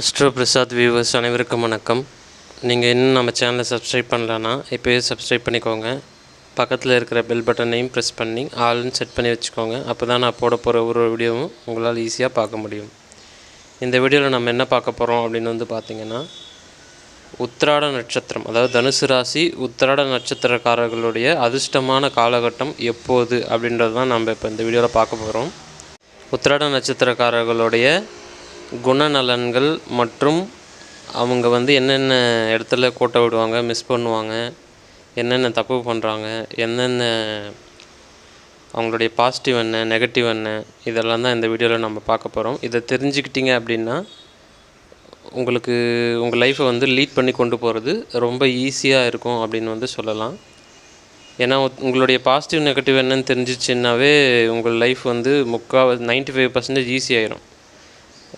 Astro Prasad viewers அனைவருக்கும் வணக்கம். நீங்கள் இன்னும் நம்ம சேனலை சப்ஸ்கிரைப் பண்ணலன்னா இப்போயே சப்ஸ்கிரைப் பண்ணிக்கோங்க. பக்கத்தில் இருக்கிற பெல் பட்டனையும் ப்ரெஸ் பண்ணி ஆல்னு செட் பண்ணி வச்சுக்கோங்க. அப்போ தான் நான் போட போகிற ஒரு வீடியோவும் உங்களால் ஈஸியாக பார்க்க முடியும். இந்த வீடியோவில் நம்ம என்ன பார்க்க போகிறோம் அப்படின்னு வந்து பார்த்திங்கன்னா உத்திராட நட்சத்திரம். அதாவது தனுசு ராசி உத்திராட நட்சத்திரக்காரர்களுடைய அதிர்ஷ்டமான காலகட்டம் எப்போது அப்படின்றது தான் நம்ம இப்போ இந்த வீடியோவில் பார்க்க போகிறோம் உத்திராட நட்சத்திரக்காரர்களுடைய குணநலன்கள் மற்றும் அவங்க வந்து என்னென்ன இடத்துல கோட்டை விடுவாங்க மிஸ் பண்ணுவாங்க என்னென்ன தப்பு பண்ணுறாங்க என்னென்ன அவங்களுடைய பாசிட்டிவ் என்ன நெகட்டிவ் என்ன இதெல்லாம் தான் இந்த வீடியோவில் நம்ம பார்க்க போகிறோம் இதை தெரிஞ்சுக்கிட்டீங்க அப்படின்னா உங்களுக்கு உங்கள் லைஃப்பை வந்து லீட் பண்ணி கொண்டு போகிறது ரொம்ப ஈஸியாக இருக்கும் அப்படின்னு வந்து சொல்லலாம். ஏன்னா உங்களுடைய பாசிட்டிவ் நெகட்டிவ் என்னன்னு தெரிஞ்சிச்சுன்னாவே உங்கள் லைஃப் வந்து முக்கால் நைன்ட்டி ஃபைவ் பர்சன்டேஜ் ஈஸியாயிரும்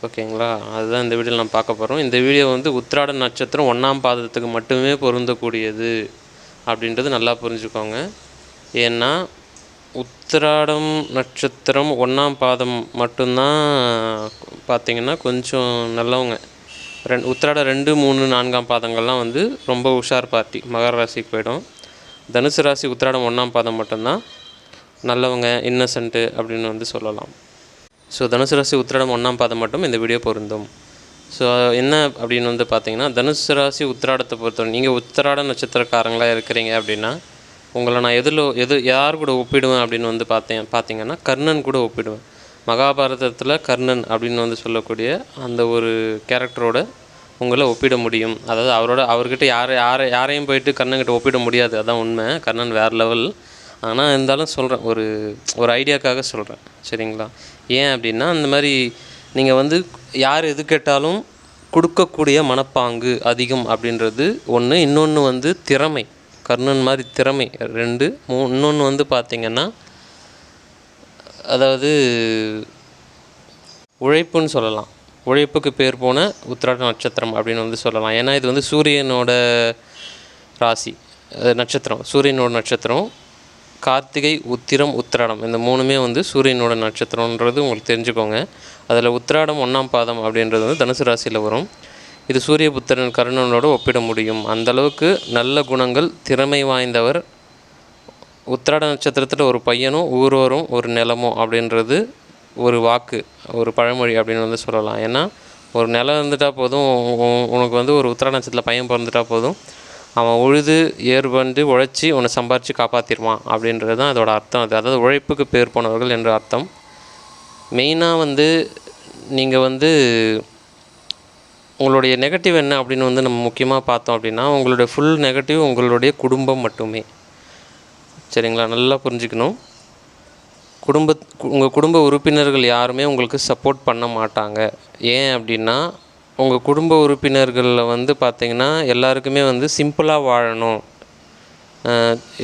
ஓகேங்களா? அதுதான் இந்த வீடியோவில் நான் பார்க்க போகிறோம் இந்த வீடியோ வந்து உத்திராட நட்சத்திரம் ஒன்றாம் பாதத்துக்கு மட்டுமே பொருந்தக்கூடியது அப்படின்றது நல்லா புரிஞ்சுக்கோங்க. ஏன்னா உத்திராடம் நட்சத்திரம் ஒன்றாம் பாதம் மட்டும்தான் பார்த்தீங்கன்னா கொஞ்சம் நல்லவங்க. ரெண்டு உத்திராட ரெண்டு மூணு நான்காம் பாதங்கள்லாம் வந்து ரொம்ப உஷார் பார்ட்டி மகர ராசிக்கு போயிடும். தனுசு ராசி உத்திராடம் ஒன்றாம் பாதம் மட்டும்தான். நல்லவங்க இன்னசென்ட்டு அப்படின்னு வந்து சொல்லலாம். ஸோ தனுசு ராசி உத்திராடம் ஒன்றாம் பாதம் மட்டும் இந்த வீடியோ பொருந்தும். ஸோ என்ன அப்படின்னு வந்து பார்த்தீங்கன்னா தனுசு ராசி உத்திராடத்தை பொறுத்தவரை நீங்கள் உத்திராட நட்சத்திரக்காரங்களாக இருக்கிறீங்க அப்படின்னா உங்களை நான் எதில் எது யார் கூட ஒப்பிடுவேன் அப்படின்னு வந்து பார்த்தேன் பார்த்தீங்கன்னா கர்ணன் கூட ஒப்பிடுவேன். மகாபாரதத்தில் கர்ணன் அப்படின்னு வந்து சொல்லக்கூடிய அந்த ஒரு கேரக்டரோட உங்களை ஒப்பிட முடியும். அதாவது அவரோட அவர்கிட்ட யாரை யாரை யாரையும் போயிட்டு கர்ணன்கிட்ட ஒப்பிட முடியாது. அதான் உண்மை. கர்ணன் வேறு லெவல் ஆனால் இருந்தாலும் சொல்கிறேன் ஒரு ஒரு ஐடியாக்காக சொல்கிறேன் சரிங்களா? ஏன் அப்படின்னா அந்த மாதிரி நீங்கள் வந்து யார் எது கேட்டாலும் கொடுக்கக்கூடிய மனப்பாங்கு அதிகம் அப்படின்றது ஒன்று இன்னொன்று வந்து திறமை. கர்ணன் மாதிரி திறமை. ரெண்டு. மூ இன்னொன்று வந்து பார்த்திங்கன்னா அதாவது உழைப்புன்னு சொல்லலாம். உழைப்புக்கு பேர் போன உத்திராட நட்சத்திரம் அப்படின்னு வந்து சொல்லலாம். ஏன்னா இது வந்து சூரியனோட ராசி. நட்சத்திரம். சூரியனோட நட்சத்திரம். கார்த்திகை உத்திரம் உத்திராடம். இந்த மூணுமே வந்து சூரியனோட நட்சத்திரம்ன்றது உங்களுக்கு தெரிஞ்சுக்கோங்க. அதில் உத்திராடம் ஒன்றாம் பாதம் அப்படின்றது வந்து தனுசு ராசியில் வரும். இது சூரிய புத்திரன் கருணனோடு ஒப்பிட முடியும். அந்தளவுக்கு நல்ல குணங்கள் திறமை வாய்ந்தவர். உத்திராட நட்சத்திரத்தில் ஒரு பையனும் ஊரோரும் ஒரு நிலமும் அப்படின்றது ஒரு வாக்கு ஒரு பழமொழி அப்படின்னு வந்து சொல்லலாம். ஏன்னா ஒரு நிலம் இருந்துட்டால் போதும் உனக்கு வந்து ஒரு உத்திராட நட்சத்திரத்தில் பையன் பிறந்துட்டால் போதும். அவன் உழுது ஏர்பண்டு உழைச்சி உன்னை சம்பாரித்து காப்பாற்றிடுவான் அப்படின்றது தான் அதோட அர்த்தம் அது. அதாவது உழைப்புக்கு பேர் போனவர்கள் என்ற அர்த்தம். மெயினாக வந்து நீங்கள் வந்து உங்களுடைய நெகட்டிவ் என்ன அப்படின்னு வந்து நம்ம முக்கியமாக பார்த்தோம் அப்படின்னா உங்களுடைய ஃபுல் நெகட்டிவ் உங்களுடைய குடும்பம் மட்டுமே. சரிங்களா? நல்லா புரிஞ்சுக்கணும். குடும்ப உங்கள் குடும்ப உறுப்பினர்கள் யாருமே உங்களுக்கு சப்போர்ட் பண்ண மாட்டாங்க. ஏன் அப்படின்னா உங்கள் குடும்ப உறுப்பினர்களில் வந்து பார்த்திங்கன்னா எல்லாருக்குமே வந்து சிம்பிளாக வாழணும்.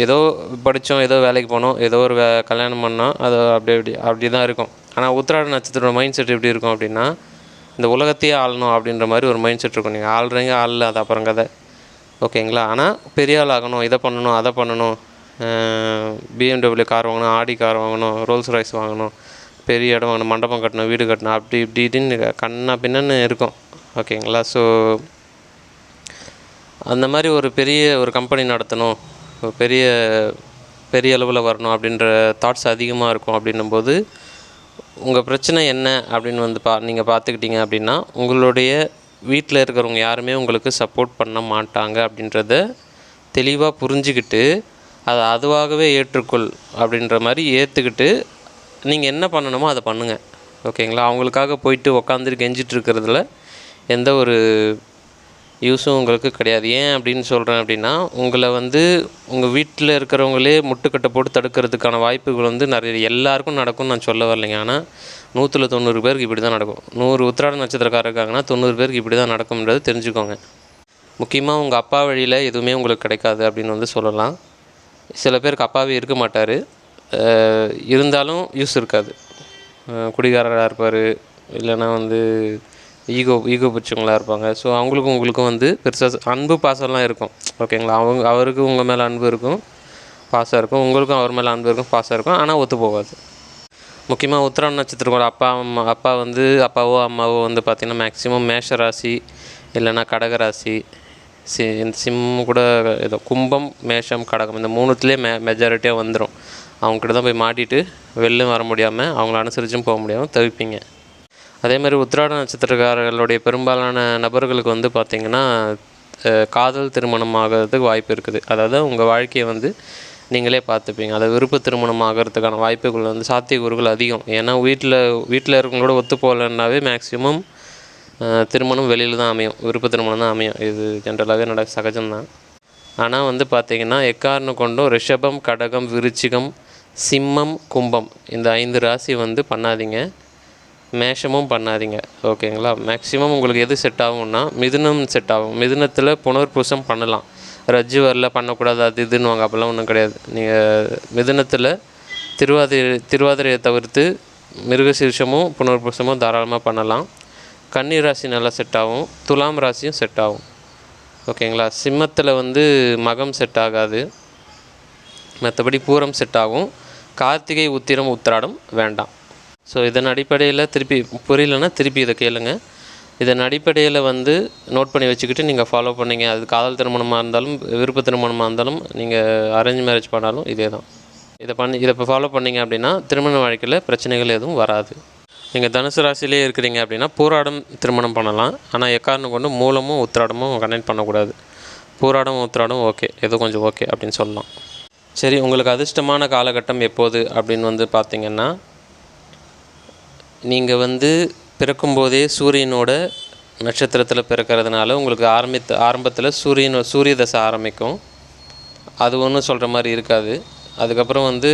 ஏதோ படித்தோம் ஏதோ வேலைக்கு போனோம் ஏதோ ஒரு வே கல்யாணம் பண்ணோம் அது அப்படி அப்படி அப்படி தான் இருக்கும். ஆனால் உத்திராட நட்சத்திரோட மைண்ட் செட் எப்படி இருக்கும் அப்படின்னா இந்த உலகத்தையே ஆளணும் அப்படின்ற மாதிரி ஒரு மைண்ட் செட் இருக்கும். நீங்கள் ஆள்றீங்க ஆளல அது அப்புறம் கதை. ஓகேங்களா? ஆனால் பெரிய ஆள் ஆகணும் இதை பண்ணணும் அதை பண்ணணும். பிஎம்டபிள்யூ கார் வாங்கணும் ஆடி கார் வாங்கணும் ரோல்ஸ் ராய்ஸ் வாங்கணும். பெரிய இடம் வாங்கணும் மண்டபம் கட்டணும் வீடு கட்டணும் அப்படி இப்படி இப்படின்னு கண்ணா பின்னன்னு இருக்கும். ஓகேங்களா? ஸோ அந்த மாதிரி ஒரு பெரிய ஒரு கம்பெனி நடத்தணும் ஒரு பெரிய பெரிய அளவில் வரணும் அப்படின்ற தாட்ஸ் அதிகமாக இருக்கும் அப்படின்னும்போது உங்கள் பிரச்சனை என்ன அப்படின்னு வந்து பா நீங்கள் பார்த்துக்கிட்டீங்க அப்படின்னா உங்களுடைய வீட்டில் இருக்கிறவங்க யாருமே உங்களுக்கு சப்போர்ட் பண்ண மாட்டாங்க அப்படின்றத தெளிவாக புரிஞ்சுக்கிட்டு அதை அதுவாகவே ஏற்றுக்கொள் அப்படின்ற மாதிரி ஏற்றுக்கிட்டு நீங்கள் என்ன பண்ணணுமோ அதை பண்ணுங்கள் ஓகேங்களா? அவங்களுக்காக போயிட்டு உக்காந்துட்டு கெஞ்சிட்டு இருக்கிறதுல எந்த ஒரு யூஸும் உங்களுக்கு கிடையாது. ஏன் அப்படின்னு சொல்கிறேன் அப்படின்னா உங்களை வந்து உங்கள் வீட்டில் இருக்கிறவங்களே முட்டுக்கட்டை போட்டு தடுக்கிறதுக்கான வாய்ப்புகள் வந்து நிறைய எல்லாருக்கும் நடக்கும்னு நான் சொல்ல வரலைங்க. ஆனால் நூற்றில் தொண்ணூறு பேருக்கு இப்படி தான் நடக்கும். நூறு உத்திராட நட்சத்திரக்காரர் இருக்காங்கன்னா தொண்ணூறு பேருக்கு இப்படி தான் நடக்கும்ன்றது தெரிஞ்சுக்கோங்க. முக்கியமாக உங்கள் அப்பா வழியில் எதுவுமே உங்களுக்கு கிடைக்காது அப்படின்னு வந்து சொல்லலாம். சில பேருக்கு அப்பாவே இருக்க மாட்டார். இருந்தாலும் யூஸ் இருக்காது. குடிகாரராக இருப்பார். இல்லைன்னா வந்து ஈகோ ஈகோ பிடிச்சவங்களாக இருப்பாங்க. ஸோ அவங்களுக்கும் உங்களுக்கும் வந்து பெருசாக அன்பு பாசம்லாம் இருக்கும். ஓகேங்களா? அவங்க அவருக்கு உங்கள் மேலே அன்பு இருக்கும் பாசம் இருக்கும். உங்களுக்கும் அவர் மேலே அன்பு இருக்கும் பாசம் இருக்கும். ஆனால் ஒத்து போகாது. முக்கியமாக உத்திராட நட்சத்திரத்தோட அப்பா அம்மா அப்பா வந்து அப்பாவோ அம்மாவோ வந்து பார்த்திங்கன்னா மேக்ஸிமம் மேஷ ராசி இல்லைன்னா கடக ராசி சி இந்த சிம் கூட ஏதோ கும்பம் மேஷம் கடகம் இந்த மூணுத்துலேயே மே மெஜாரிட்டியாக வந்துடும் அவங்ககிட்ட தான் போய் மாட்டிட்டு வெளில வர முடியாமல் அவங்கள அனுசரிச்சும் போக முடியாமல் தவிப்பீங்க. அதே மாதிரி உத்திராட நட்சத்திரக்காரர்களுடைய பெரும்பாலான நபர்களுக்கு வந்து பார்த்திங்கன்னா காதல் திருமணம் ஆகிறதுக்கு வாய்ப்பு இருக்குது. அதாவது உங்கள் வாழ்க்கையை வந்து நீங்களே பார்த்துப்பீங்க. அதை விருப்ப திருமணம் ஆகிறதுக்கான வாய்ப்புகள் வந்து சாத்தியக்கூறுகள் அதிகம். ஏன்னா வீட்டில் வீட்டில் இருக்கவங்களோட ஒத்து போகலன்னாவே மேக்ஸிமம் திருமணம் வெளியில் தான் அமையும். விருப்ப திருமணம் தான் அமையும். இது ஜென்ரலாகவே நட சகஜம்தான். ஆனால் வந்து பார்த்திங்கன்னா எக்காரணம் கொண்டும் ரிஷபம் கடகம் விருச்சிகம் சிம்மம் கும்பம் இந்த ஐந்து ராசி வந்து பண்ணாதீங்க. மேஷமும் பண்ணாதீங்க ஓகேங்களா? மேக்ஸிமம் உங்களுக்கு எது செட் ஆகும்னா மிதுனம் செட் ஆகும். மிதுனத்தில் புனர்பூசம் பண்ணலாம். ரஜ்ஜு வரல பண்ணக்கூடாது அது இதுன்னு அப்போல்லாம் ஒன்றும் கிடையாது. நீங்கள் மிதுனத்தில் திருவாதிரை திருவாதிரையை தவிர்த்து மிருகசீர்ஷமும் புனர்பூசமும் தாராளமாக பண்ணலாம். கன்னி ராசி நல்லா செட் ஆகும். துலாம் ராசியும் செட் ஆகும். ஓகேங்களா? சிம்மத்தில் வந்து மகம் செட் ஆகாது. மற்றபடி பூரம் செட் ஆகும். கார்த்திகை உத்திரம் உத்திராடம் வேண்டாம். ஸோ இதன் அடிப்படையில் திருப்பி புரியலன்னா திருப்பி இதை கேளுங்க. இதன் அடிப்படையில் வந்து நோட் பண்ணி வச்சுக்கிட்டு நீங்கள் ஃபாலோ பண்ணீங்க. அது காதல் திருமணமாக இருந்தாலும் விருப்ப திருமணமாக இருந்தாலும் நீங்கள் அரேஞ்ச் மேரேஜ் பண்ணாலும் இதே தான் இதை பண்ணி இதை இப்போ ஃபாலோ பண்ணீங்க அப்படின்னா திருமண வாழ்க்கையில் பிரச்சனைகள் எதுவும் வராது. நீங்கள் தனுசு ராசிலேயே இருக்கிறீங்க அப்படின்னா பூராடம் திருமணம் பண்ணலாம். ஆனால் எக்காரணம் கொண்டு மூலமும் உத்திராடமும் கனெக்ட் பண்ணக்கூடாது. பூராடம் உத்திராடம் ஓகே ஏதோ கொஞ்சம் ஓகே அப்படின்னு சொல்லலாம். சரி உங்களுக்கு அதிர்ஷ்டமான காலகட்டம் எப்போது அப்படின்னு வந்து பார்த்திங்கன்னா நீங்கள் வந்து பிறக்கும்போதே சூரியனோட நட்சத்திரத்தில் பிறக்கிறதுனால உங்களுக்கு ஆரம்பித்த ஆரம்பத்தில் சூரியன் சூரிய தசை ஆரம்பிக்கும். அது ஒன்றும் சொல்கிற மாதிரி இருக்காது. அதுக்கப்புறம் வந்து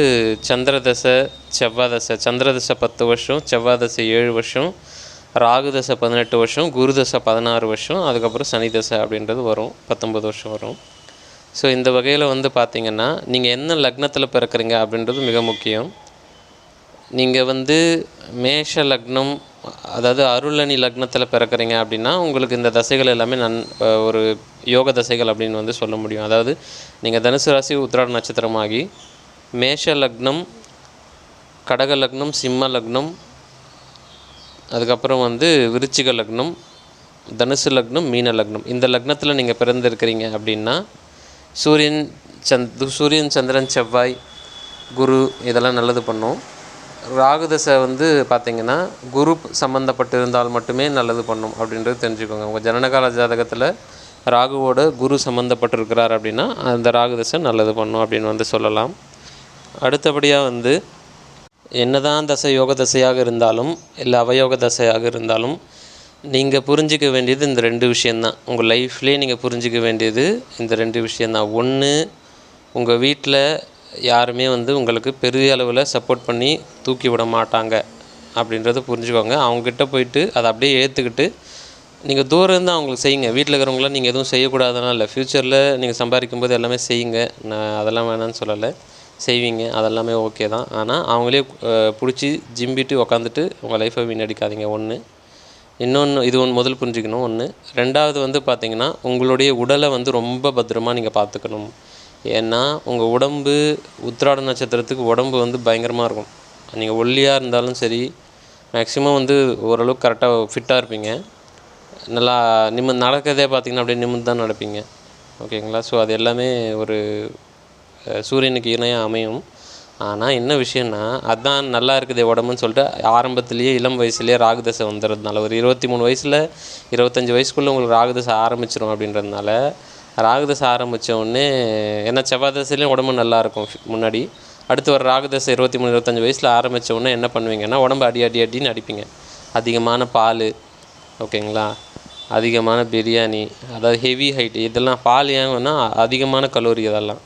சந்திர தசை செவ்வாய் தசை சந்திர தசை பத்து வருஷம் செவ்வாய் தசை ஏழு வருஷம் ராகு தசை பதினெட்டு வருஷம் குரு தசை பதினாறு வருஷம் அதுக்கப்புறம் சனி தசை அப்படின்றது வரும். பத்தொம்பது வருஷம் வரும். ஸோ இந்த வகையில் வந்து பார்த்திங்கன்னா நீங்கள் என்ன லக்னத்தில் பிறக்கிறீங்க அப்படின்றது மிக முக்கியம். நீங்கள் வந்து மேஷ லக்னம் அதாவது அருளணி லக்னத்தில் பிறக்கிறீங்க அப்படின்னா உங்களுக்கு இந்த தசைகள் எல்லாமே நன் ஒரு யோக தசைகள் அப்படின்னு வந்து சொல்ல முடியும். அதாவது நீங்கள் தனுசு ராசி உத்திராட நட்சத்திரமாகி மேஷ லக்னம் கடக லக்னம் சிம்ம லக்னம் அதுக்கப்புறம் வந்து விருச்சிக லக்னம் தனுசு லக்னம் மீன லக்னம். இந்த லக்னத்தில் நீங்கள் பிறந்திருக்கிறீங்க அப்படின்னா சூரியன் சந்த் சூரியன் சந்திரன் செவ்வாய் குரு இதெல்லாம் நல்லது பண்ணும். ராகுதசை வந்து பார்த்திங்கன்னா குரு சம்மந்தப்பட்டு இருந்தால் மட்டுமே நல்லது பண்ணும் அப்படின்றது தெரிஞ்சுக்கோங்க. உங்கள் ஜனனகால ஜாதகத்தில் ராகுவோட குரு சம்மந்தப்பட்டிருக்கிறார் அப்படின்னா அந்த ராகுதசை நல்லது பண்ணும் அப்படின்னு வந்து சொல்லலாம். அடுத்தபடியாக வந்து என்னதான் தசை யோக தசையாக இருந்தாலும் இல்லை அவயோக தசையாக இருந்தாலும் நீங்கள் புரிஞ்சிக்க வேண்டியது இந்த ரெண்டு விஷயந்தான் உங்கள் லைஃப்லேயே நீங்கள் புரிஞ்சிக்க வேண்டியது இந்த ரெண்டு விஷயந்தான் ஒன்று உங்கள் வீட்டில் யாருமே வந்து உங்களுக்கு பெரிய அளவில் சப்போர்ட் பண்ணி தூக்கி விட மாட்டாங்க அப்படின்றத புரிஞ்சுக்கோங்க. அவங்கக்கிட்ட போயிட்டு அதை அப்படியே ஏற்றுக்கிட்டு நீங்கள் தூரம் இருந்து அவங்களுக்கு செய்யுங்க. வீட்டில் இருக்கிறவங்களாம் நீங்கள் எதுவும் செய்யக்கூடாதுலாம் இல்லை. ஃப்யூச்சரில் நீங்கள் சம்பாதிக்கும் போது எல்லாமே செய்யுங்க. நான் அதெல்லாம் வேணாம்னு சொல்லலை. செய்வீங்க. அதெல்லாமே ஓகே தான். ஆனால் அவங்களே பிடிச்சி ஜிம்பிட்டு உக்காந்துட்டு உங்கள் லைஃப்பை வீணடிக்காதீங்க. ஒன்று இன்னொன்று இது ஒன்று முதல் புரிஞ்சுக்கணும். ஒன்று ரெண்டாவது வந்து பார்த்திங்கன்னா உங்களுடைய உடலை வந்து ரொம்ப பத்திரமா நீங்கள் பார்த்துக்கணும் ஏன்னா உங்கள் உடம்பு உத்திராட நட்சத்திரத்துக்கு உடம்பு வந்து பயங்கரமாக இருக்கும். நீங்கள் ஒல்லியாக இருந்தாலும் சரி மேக்ஸிமம் வந்து ஓரளவுக்கு கரெக்டாக ஃபிட்டாக இருப்பீங்க. நல்லா நிம்ம நடக்கிறதே பார்த்தீங்கன்னா அப்படியே நிமிர்ந்து தான் நடப்பீங்க. ஓகேங்களா? ஸோ அது எல்லாமே ஒரு சூரியனுக்கு இணையாக அமையும். ஆனால் என்ன விஷயம்னா அதான் நல்லா இருக்குது உடம்புன்னு சொல்லிட்டு ஆரம்பத்துலேயே இளம் வயசுலேயே ராகுதசை வந்துடுறதுனால ஒரு இருபத்தி மூணு வயசில் இருபத்தஞ்சி வயசுக்குள்ளே உங்களுக்கு ராகுதசை ஆரம்பிச்சிடும் அப்படின்றதுனால ராகுதசை ஆரம்பித்த உடனே ஏன்னா செவ்வாய் தசையிலையும் உடம்பு நல்லாயிருக்கும் முன்னாடி. அடுத்து வர ராகுதசை இருபத்தி மூணு இருபத்தஞ்சி வயசில் ஆரம்பித்த உடனே என்ன பண்ணுவீங்கன்னா உடம்பு அடி அடி அடின்னு அடிப்பீங்க. அதிகமான பால் ஓகேங்களா? அதிகமான பிரியாணி அதாவது ஹெவி ஹைட் இதெல்லாம் பால் ஏன்னா அதிகமான கலோரி இதெல்லாம்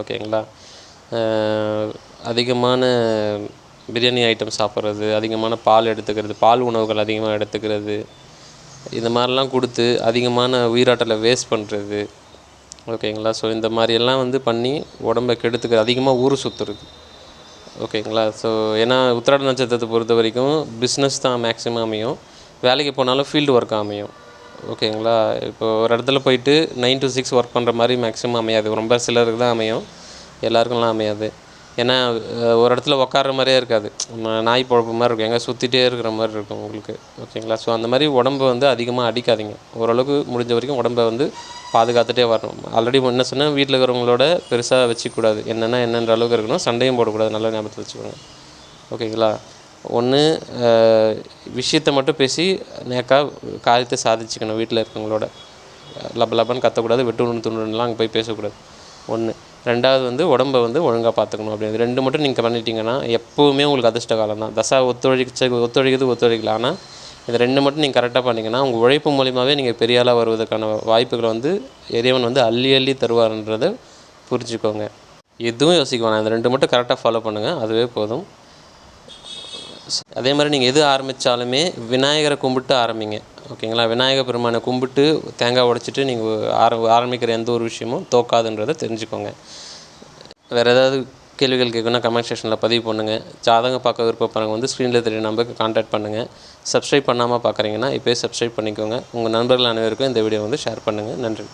ஓகேங்களா? அதிகமான பிரியாணி ஐட்டம் சாப்பிட்றது அதிகமான பால் எடுத்துக்கிறது பால் உணவுகள் அதிகமாக எடுத்துக்கிறது இந்த மாதிரிலாம் கொடுத்து அதிகமான உயிராட்டலை வேஸ்ட் பண்ணுறது ஓகேங்களா? ஸோ இந்த மாதிரியெல்லாம் வந்து பண்ணி உடம்பை கெடுத்துக்க அதிகமாக ஊர் சுற்றுறது ஓகேங்களா? ஸோ ஏன்னா உத்திராட நட்சத்திரத்தை பொறுத்த வரைக்கும் பிஸ்னஸ் தான் மேக்ஸிமம் அமையும். வேலைக்கு போனாலும் ஃபீல்டு ஒர்க் அமையும். ஓகேங்களா? இப்போ ஒரு இடத்துல போயிட்டு நைன் டு சிக்ஸ் ஒர்க் பண்ணுற மாதிரி மேக்ஸிமம் அமையாது. ரொம்ப சிலருக்கு தான் அமையும். எல்லாருக்கும்லாம் அமையாது. ஏன்னா ஒரு இடத்துல உட்கார்ற மாதிரியே இருக்காது. நம்ம நாய் பொழப்பு மாதிரி இருக்கும். எங்கே சுற்றிட்டே இருக்கிற மாதிரி இருக்கும் உங்களுக்கு. ஓகேங்களா? ஸோ அந்த மாதிரி உடம்பு வந்து அதிகமாக அடிக்காதீங்க. ஓரளவுக்கு முடிஞ்ச வரைக்கும் உடம்பை வந்து பாதுகாத்துட்டே வரணும். ஆல்ரெடி என்ன சொன்னால் வீட்டில் இருக்கிறவங்களோட பெருசாக வச்சுக்கூடாது. என்னென்னா என்னென்ற அளவுக்கு இருக்கணும். சண்டையும் போடக்கூடாது. நல்லா ஞாபகத்தில் வச்சுக்கோங்க. ஓகேங்களா? ஒன்று விஷயத்தை மட்டும் பேசி நேக்கா காரியத்தை சாதிச்சுக்கணும். வீட்டில் இருக்கவங்களோட லப லபன்னு கத்தக்கூடாது. வெட்டு துண்டுலாம் அங்கே போய் பேசக்கூடாது. ஒன்று ரெண்டாவது வந்து உடம்பை வந்து ஒழுங்காக பார்த்துக்கணும் அப்படின்னு. ரெண்டு மட்டும் நீங்கள் பண்ணிட்டீங்கன்னா எப்போவுமே உங்களுக்கு அதிர்ஷ்ட காலம் தான். தசா ஒத்துழைச்ச ஒத்துழைக்குது ஒத்துழைக்கல. ஆனால் இது ரெண்டு மட்டும் நீங்கள் கரெக்டாக பண்ணீங்கன்னா உங்கள் உழைப்பு மூலியமாகவே நீங்கள் பெரிய ஆளாக வருவதற்கான வாய்ப்புகளை வந்து இறைவன் வந்து அள்ளி அள்ளி தருவார்ன்றதை புரிஞ்சுக்கோங்க. எதுவும் யோசிக்க வேணாம். இந்த ரெண்டு மட்டும் கரெக்டாக ஃபாலோ பண்ணுங்கள் அதுவே போதும். அதே மாதிரி நீங்கள் எது ஆரம்பித்தாலுமே விநாயகரை கும்பிட்டு ஆரம்பிங்க. ஓகேங்களா? விநாயகர் பெருமானை கும்பிட்டு தேங்காய் உடைச்சிட்டு நீங்கள் ஆர ஆரம்பிக்கிற எந்த ஒரு விஷயமும் தோக்காதுன்றதை தெரிஞ்சுக்கோங்க. வேறு ஏதாவது கேள்விகள் கேட்கணும்னா கமெண்ட் செக்ஷனில் பதிவு பண்ணுங்கள் ஜாதகம் பார்க்க விருப்பப்படுறவங்க வந்து ஸ்க்ரீனில் தெரிய நம்பருக்கு காண்டாக்ட் பண்ணுங்கள் சப்ஸ்கிரைப் பண்ணாமல் பார்க்குறீங்கன்னா இப்போயே சப்ஸ்கிரைப் பண்ணிக்கோங்க. உங்கள் நண்பர்கள் அனைவருக்கும் இந்த வீடியோ வந்து ஷேர் பண்ணுங்கள் நன்றி.